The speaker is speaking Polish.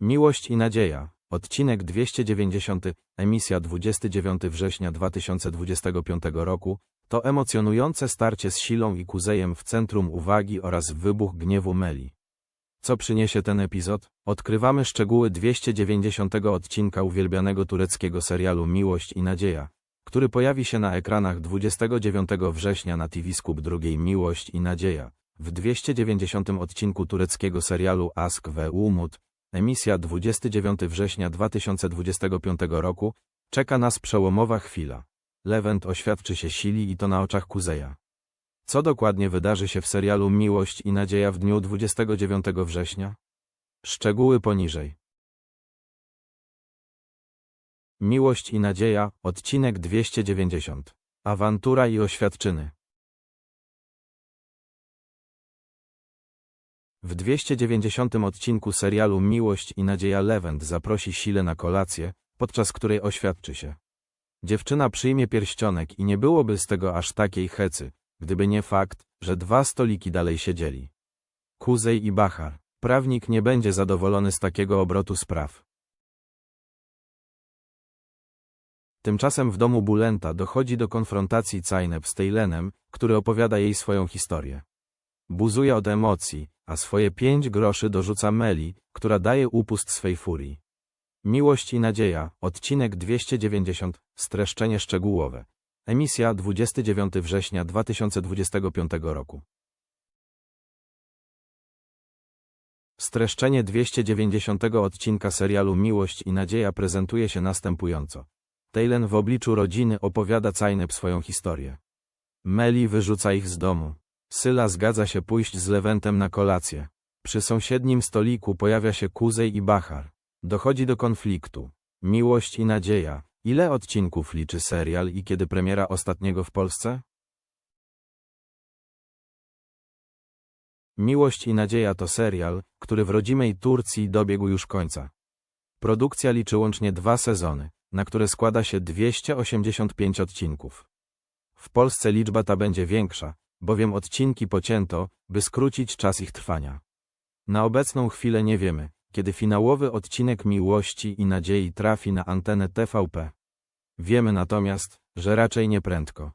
Miłość i nadzieja. Odcinek 290, emisja 29 września 2025 roku, to emocjonujące starcie z Silą i Kuzejem w centrum uwagi oraz wybuch gniewu Meli. Co przyniesie ten epizod? Odkrywamy szczegóły 290 odcinka uwielbianego tureckiego serialu Miłość i Nadzieja, który pojawi się na ekranach 29 września na TV Scoop drugiej Miłość i Nadzieja. W 290 odcinku tureckiego serialu Ask ve Umut, emisja 29 września 2025 roku, czeka nas przełomowa chwila. Lewent oświadczy się Sili i to na oczach Kuzeja. Co dokładnie wydarzy się w serialu Miłość i Nadzieja w dniu 29 września? Szczegóły poniżej. Miłość i Nadzieja, odcinek 290. Awantura i oświadczyny. W 290 odcinku serialu Miłość i Nadzieja Lewent zaprosi Silę na kolację, podczas której oświadczy się. Dziewczyna przyjmie pierścionek i nie byłoby z tego aż takiej hecy, gdyby nie fakt, że dwa stoliki dalej siedzieli. Kuzej i Bachar. Prawnik nie będzie zadowolony z takiego obrotu spraw. Tymczasem w domu Bulenta dochodzi do konfrontacji Cajneb z Tejlenem, który opowiada jej swoją historię. Buzuje od emocji, a swoje pięć groszy dorzuca Meli, która daje upust swej furii. Miłość i nadzieja, odcinek 290, streszczenie szczegółowe. Emisja 29 września 2025 roku. Streszczenie 290 odcinka serialu Miłość i Nadzieja prezentuje się następująco. Tejlen w obliczu rodziny opowiada Cajneb swoją historię. Meli wyrzuca ich z domu. Syla zgadza się pójść z Lewentem na kolację. Przy sąsiednim stoliku pojawia się Kuzej i Bachar. Dochodzi do konfliktu. Miłość i nadzieja. Ile odcinków liczy serial i kiedy premiera ostatniego w Polsce? Miłość i nadzieja to serial, który w rodzimej Turcji dobiegł już końca. Produkcja liczy łącznie dwa sezony, na które składa się 285 odcinków. W Polsce liczba ta będzie większa, bowiem odcinki pocięto, by skrócić czas ich trwania. Na obecną chwilę nie wiemy, kiedy finałowy odcinek Miłości i Nadziei trafi na antenę TVP. Wiemy natomiast, że raczej nie prędko.